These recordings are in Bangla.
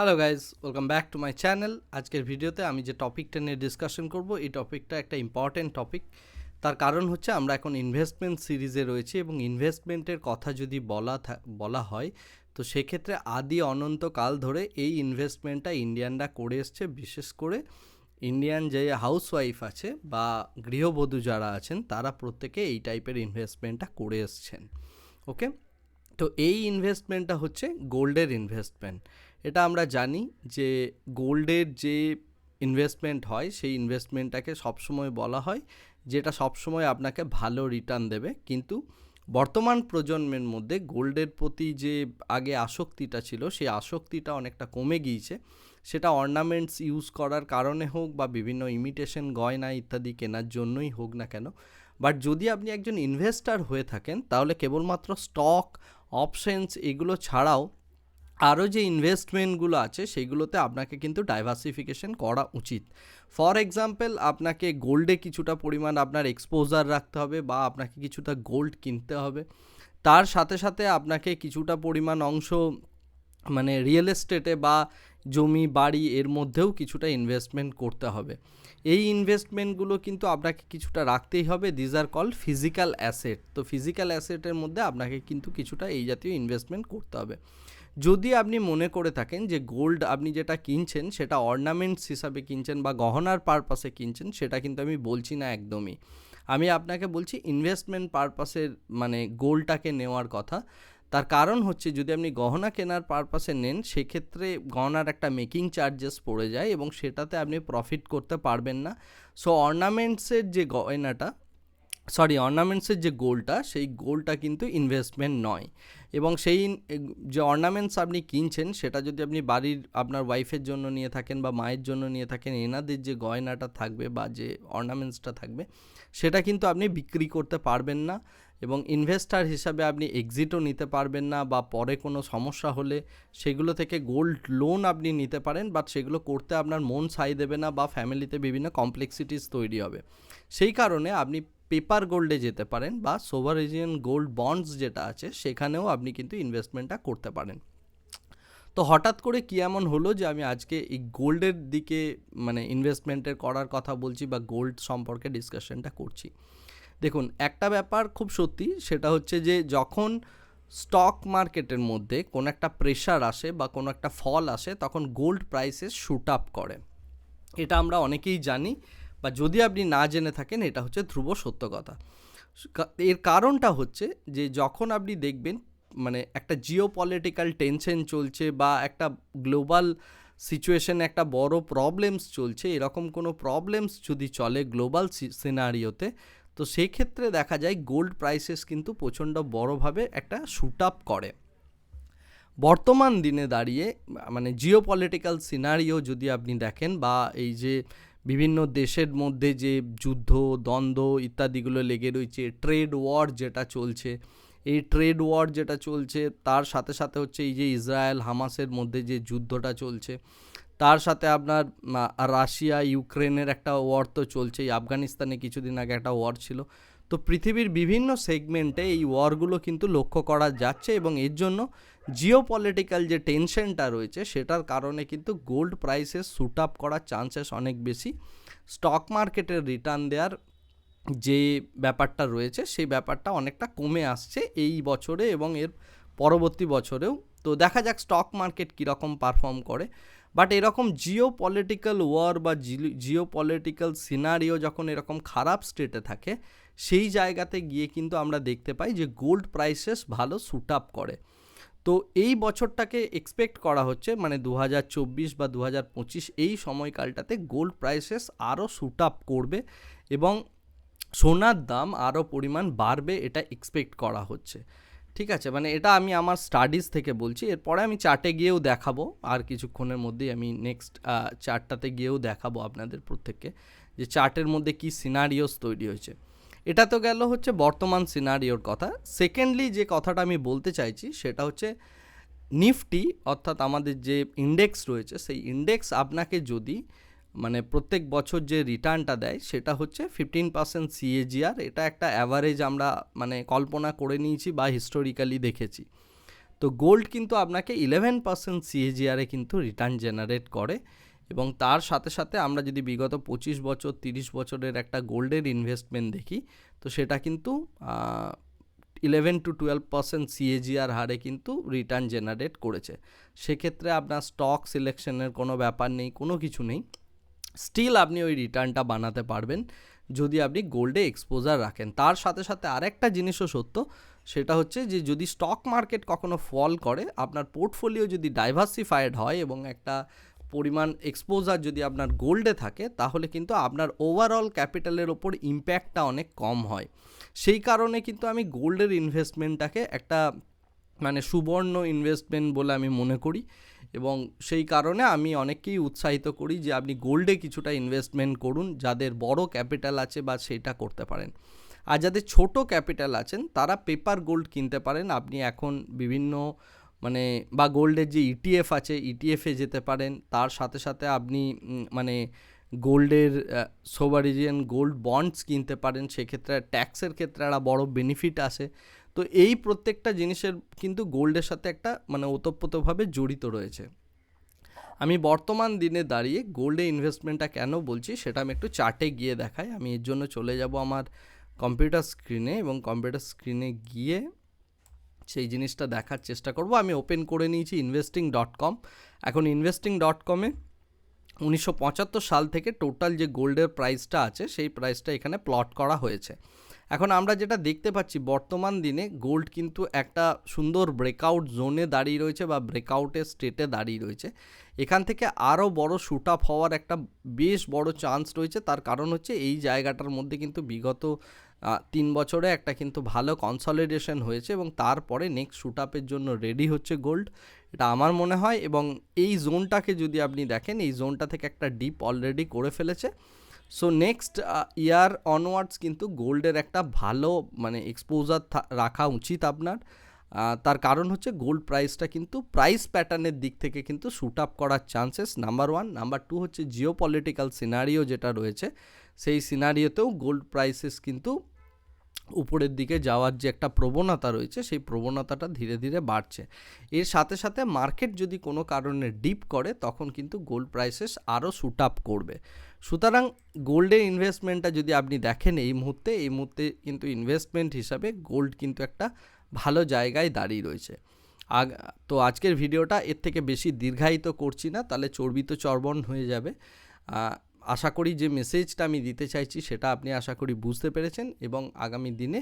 Hello guys welcome back to my channel আজকের ভিডিওতে আমি যে টপিকটা নিয়ে ডিসকাশন করব, এই টপিকটা একটা ইম্পর্টেন্ট টপিক তার কারণ হচ্ছে আমরা এখন ইনভেস্টমেন্ট সিরিজে রয়েছি এবং ইনভেস্টমেন্টের কথা যদি বলা বলা হয়, তো সেক্ষেত্রে আদি অনন্তকাল ধরে এই ইনভেস্টমেন্টটা ইন্ডিয়ানরা করে এসছে। বিশেষ করে ইন্ডিয়ান যে হাউসওয়াইফ আছে বা গৃহবধূ যারা আছেন, তারা প্রত্যেকে এই টাইপের ইনভেস্টমেন্টটা করে এসছেন। ওকে তো এই ইনভেস্টমেন্টটা হচ্ছে গোল্ডের ইনভেস্টমেন্ট এটা আমরা জানি যে গোল্ডের যে ইনভেস্টমেন্ট হয়, সেই ইনভেস্টমেন্টটাকে সবসময় বলা হয়, যেটা সবসময় আপনাকে ভালো রিটার্ন দেবে। কিন্তু বর্তমান প্রজন্মের মধ্যে গোল্ডের প্রতি যে আগে আসক্তিটা ছিল, সেই আসক্তিটা অনেকটা কমে গিয়েছে। সেটা অর্নামেন্টস ইউজ করার কারণে হোক বা বিভিন্ন ইমিটেশন গয়না ইত্যাদি কেনার জন্যই হোক না কেন। বাট যদি আপনি একজন ইনভেস্টার হয়ে থাকেন, তাহলে কেবলমাত্র স্টক অপশনস এগুলো ছাড়াও আরও যে ইনভেস্টমেন্টগুলো আছে সেইগুলোতে আপনাকে কিন্তু ডাইভার্সিফিকেশন করা উচিত। ফর এক্সাম্পল আপনাকে গোল্ডে কিছুটা পরিমাণ আপনার এক্সপোজার রাখতে হবে বা আপনাকে কিছুটা গোল্ড কিনতে হবে। তার সাথে সাথে আপনাকে কিছুটা পরিমাণ অংশ মানে রিয়েল এস্টেটে বা জমি, বাড়ি এর মধ্যেও কিছুটা ইনভেস্টমেন্ট করতে হবে। এই ইনভেস্টমেন্টগুলো কিন্তু আপনাকে কিছুটা রাখতেই হবে। These are called physical asset তো ফিজিক্যাল অ্যাসেটের মধ্যে আপনাকে কিন্তু কিছুটা এই জাতীয় ইনভেস্টমেন্ট করতে হবে। যদি আপনি মনে করে থাকেন যে গোল্ড আপনি যেটা কিনছেন, সেটা অর্নামেন্টস হিসাবে কিনছেন বা গহনার পারপাসে কিনছেন, সেটা কিন্তু আমি বলছি না একদমই। আমি আপনাকে বলছি ইনভেস্টমেন্ট পারপাসের মানে গোল্ডটাকে নেওয়ার কথা। তার কারণ হচ্ছে যদি আপনি গহনা কেনার পারপাসে নেন, সেক্ষেত্রে গহনার একটা মেকিং চার্জেস পড়ে যায় এবং সেটাতে আপনি প্রফিট করতে পারবেন না। সো অর্নামেন্টসের যে গয়নাটা সরি অর্নামেন্টসের যে গোলটা, সেই গোলটা কিন্তু ইনভেস্টমেন্ট নয়। এবং সেই, যে অর্নামেন্টস আপনি কিনছেন, সেটা যদি আপনি বাড়ির, আপনার ওয়াইফের জন্য নিয়ে থাকেন বা মায়ের জন্য নিয়ে থাকেন, এনাদের যে গয়নাটা থাকবে বা যে অর্নামেন্টসটা থাকবে, সেটা কিন্তু আপনি বিক্রি করতে পারবেন না। এবং ইনভেস্টার হিসাবে আপনি এক্সিটও নিতে পারবেন না বা পরে কোনো সমস্যা হলে সেগুলো থেকে গোল্ড লোন আপনি নিতে পারেন বাট সেগুলো করতে আপনার মন সাই দেবে না বা ফ্যামিলিতে বিভিন্ন কমপ্লেক্সিটিস তৈরি হবে। সেই কারণে আপনি পেপার গোল্ডে যেতে পারেন বা সোভারেজিয়ান গোল্ড বন্ডস যেটা আছে, সেখানেও আপনি কিন্তু ইনভেস্টমেন্টটা করতে পারেন। তো হঠাৎ করে কি এমন হলো যে আমি আজকে এই গোল্ডের দিকে মানে ইনভেস্টমেন্টের করার কথা বলছি বা গোল্ড সম্পর্কে ডিসকাশনটা করছি? দেখুন, একটা ব্যাপার খুব সত্যি, সেটা হচ্ছে যে যখন স্টক মার্কেটের মধ্যে কোনো একটা প্রেশার আসে বা কোনো একটা ফল আসে, তখন গোল্ড প্রাইসেস শুট আপ করে। এটা আমরা অনেকেই জানি বা যদি আপনি না জেনে থাকেন, এটা হচ্ছে ধ্রুব সত্য কথা। এর কারণটা হচ্ছে যে যখন আপনি দেখবেন মানে একটা জিও পলিটিক্যাল টেনশন চলছে বা একটা গ্লোবাল সিচুয়েশনে একটা বড় প্রবলেমস চলছে, এরকম কোনো প্রবলেমস যদি চলে গ্লোবাল সিনারিওতে তো সেই ক্ষেত্রে দেখা যায় গোল্ড প্রাইসেস কিন্তু প্রচণ্ড বড়োভাবে একটা শুট আপ করে। বর্তমান দিনে দাঁড়িয়ে মানে জিও পলিটিক্যাল সিনারিও যদি আপনি দেখেন বা এই যে বিভিন্ন দেশের মধ্যে যে যুদ্ধ, দ্বন্দ্ব ইত্যাদিগুলো লেগে রয়েছে ট্রেড ওয়ার যেটা চলছে, এই ট্রেড ওয়ার যেটা চলছে, তার সাথে সাথে হচ্ছে এই যে ইসরায়েল হামাসের মধ্যে যে যুদ্ধটা চলছে, তার সাথে আপনার রাশিয়া, ইউক্রেনের একটা ওয়ার তো চলছে এই আফগানিস্তানে কিছুদিন আগে একটা ওয়ার ছিল। তো পৃথিবীর বিভিন্ন সেগমেন্টে এই ওয়ারগুলো কিন্তু লক্ষ্য করা যাচ্ছে এবং এর জন্য জিও পলিটিক্যাল যে টেনশনটা রয়েছে, সেটার কারণে কিন্তু গোল্ড প্রাইসেস শ্যুট আপ করার চান্সেস অনেক বেশি। স্টক মার্কেটের রিটার্ন দেওয়ার যে ব্যাপারটা রয়েছে, সেই ব্যাপারটা অনেকটা কমে আসছে এই বছরে এবং এর পরবর্তী বছরেও। তো দেখা যাক স্টক মার্কেট কীরকম পারফর্ম করে। বাট এরকম জিও পলিটিক্যাল ওয়ার বা জিও পলিটিক্যাল সিনারিও যখন এরকম খারাপ স্টেটে থাকে, সেই জায়গাতে গিয়ে কিন্তু আমরা দেখতে পাই যে গোল্ড প্রাইসেস ভালো শুট আপ করে। তো এই বছরটাকে এক্সপেক্ট করা হচ্ছে মানে দু হাজার চব্বিশ বা দু হাজার পঁচিশ এই সময়কালটাতে গোল্ড প্রাইসেস আরও শুট আপ করবে এবং সোনার দাম আরও পরিমাণ বাড়বে এটা এক্সপেক্ট করা হচ্ছে। ঠিক আছে মানে এটা আমি আমার স্টাডিজ থেকে বলছি, এরপরে আমি চার্টে গিয়েও দেখাবো, আর কিছুক্ষণের মধ্যেই আমি নেক্সট চার্টটাতে গিয়েও দেখাবো আপনাদের প্রত্যেককে, যে চার্টের মধ্যে কি সিনারিওস তৈরি হয়েছে। এটা তো গেল হচ্ছে বর্তমান সিনারিওর কথা। সেকেন্ডলি যে কথাটা আমি বলতে চাইছি, সেটা হচ্ছে নিফটি, অর্থাৎ আমাদের যে ইন্ডেক্স রয়েছে, সেই ইন্ডেক্স আপনাকে যদি মানে প্রত্যেক বছর যে রিটার্নটা দেয় সেটা হচ্ছে ফিফটিন পার্সেন্ট সিএজিআর এটা একটা অ্যাভারেজ আমরা মানে কল্পনা করে নিয়েছি বা হিস্টোরিক্যালি দেখেছি। তো গোল্ড কিন্তু আপনাকে ইলেভেন পার্সেন্ট সিএজিআরে কিন্তু রিটার্ন জেনারেট করে এবং তার সাথে সাথে আমরা যদি বিগত পঁচিশ বছর, তিরিশ বছরের একটা গোল্ডের ইনভেস্টমেন্ট দেখি, তো সেটা কিন্তু eleven to twelve percent CAGR হারে কিন্তু রিটার্ন জেনারেট করেছে। সেক্ষেত্রে আপনার স্টক সিলেকশনের কোনো ব্যাপার নেই, কোনো কিছু নেই। স্টিল আপনি ওই রিটার্নটা বানাতে পারবেন। যদি আপনি গোল্ডে এক্সপোজার রাখেন। তার সাথে সাথে আরেকটা জিনিসও সত্য, সেটা হচ্ছে যে যদি স্টক মার্কেট কখনো ফল করে, আপনার পোর্টফোলিও যদি ডাইভার্সিফাইড হয় এবং একটা পরিমাণ এক্সপোজার যদি আপনার গোল্ডে থাকে, তাহলে কিন্তু আপনার ওভারঅল ক্যাপিটালের ওপর ইম্প্যাক্টটা অনেক কম হয়। সেই কারণে কিন্তু আমি গোল্ডের ইনভেস্টমেন্টটাকে একটা মানে সুবর্ণ ইনভেস্টমেন্ট বলে আমি মনে করি। এবং সেই কারণে আমি অনেককেই উৎসাহিত করি যে আপনি গোল্ডে কিছুটা ইনভেস্টমেন্ট করুন, যাদের বড় ক্যাপিটাল আছে বা সেটা করতে পারেন। আর যাদের ছোট ক্যাপিটাল আছেন, তারা পেপার গোল্ড কিনতে পারেন। আপনি এখন বিভিন্ন মানে বা গোল্ডের যে ইটিএফ আছে ইটিএফে যেতে পারেন। তার সাথে সাথে আপনি মানে গোল্ডের সোভারিজিয়ান গোল্ড বন্ডস কিনতে পারেন। সেক্ষেত্রে ট্যাক্সের ক্ষেত্রে একটা বড় বেনিফিট আসে। তো এই প্রত্যেকটা জিনিসের কিন্তু গোল্ডের সাথে একটা মানে ওতপ্রোতভাবে জড়িত রয়েছে। আমি বর্তমান দিনে দাঁড়িয়ে গোল্ডে ইনভেস্টমেন্টটা কেন বলছি সেটা আমি একটু চার্টে গিয়ে দেখাই। আমি এর জন্য চলে যাব আমার কম্পিউটার স্ক্রিনে এবং কম্পিউটার স্ক্রিনে গিয়ে সেই জিনিসটা দেখার চেষ্টা করব। আমি ওপেন করে নিয়েছি ইনভেস্টিং ডট কম এখন ইনভেস্টিং ডট কমে উনিশশো পঁচাত্তর সাল থেকে টোটাল যে গোল্ডের প্রাইসটা আছে সেই প্রাইসটা এখানে প্লট করা হয়েছে। এখন আমরা যেটা দেখতে পাচ্ছি, বর্তমান দিনে গোল্ড কিন্তু একটা সুন্দর ব্রেকআউট জোনে দাঁড়িয়ে রয়েছে বা ব্রেকআউটের স্টেটে দাঁড়িয়ে রয়েছে। এখান থেকে আরও বড় শ্যুট আপ হওয়ার একটা বেশ বড় চান্স রয়েছে। তার কারণ হচ্ছে এই জায়গাটার মধ্যে কিন্তু বিগত তিন বছরে একটা কিন্তু ভালো কনসলিডেশন হয়েছে এবং তারপরে নেক্সট শ্যুট আপের জন্য রেডি হচ্ছে গোল্ড এটা আমার মনে হয় এবং এই জোনটাকে যদি আপনি দেখেন, এই জোনটা থেকে একটা ডিপ অলরেডি করে ফেলেছে। সো নেক্সট ইয়ার অনওয়ার্ডস কিন্তু গোল্ডের একটা ভালো মানে এক্সপোজার রাখা উচিত আপনার। তার কারণ হচ্ছে গোল্ড প্রাইসটা কিন্তু প্রাইস প্যাটার্নের দিক থেকে কিন্তু শ্যুট আপ করার chances number one number two হচ্ছে জিও পলিটিক্যাল সিনারিও যেটা রয়েছে, সেই সিনারিওতেও গোল্ড প্রাইসেস কিন্তু উপরের দিকে যাওয়ার যে একটা প্রবণতা রয়েছে, সেই প্রবণতাটা ধীরে ধীরে বাড়ছে। এর সাথে সাথে মার্কেট যদি কোনো কারণে ডিপ করে, তখন কিন্তু গোল্ড প্রাইসেস আরও শ্যুট আপ করবে। সুতরাং গোল্ডের ইনভেস্টমেন্টটা যদি আপনি দেখেন এই মুহূর্তে এই মুহূর্তে কিন্তু ইনভেস্টমেন্ট হিসাবে গোল্ড কিন্তু একটা ভালো জায়গায় দাঁড়িয়ে রয়েছে। আগ, তো আজকের ভিডিওটা এর থেকে বেশি দীর্ঘায়িত করছি না, তাহলে চর্বিত চর্বণ হয়ে যাবে। আশা করি যে মেসেজটা আমি দিতে চাইছি, সেটা আপনি আশা করি বুঝতে পেরেছেন এবং আগামী দিনে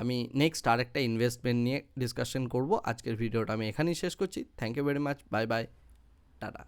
আমি নেক্সট আরেকটা ইনভেস্টমেন্ট নিয়ে ডিসকাশন করব। আজকের ভিডিওটা আমি এখানেই শেষ করছি। Thank you very much bye bye tata.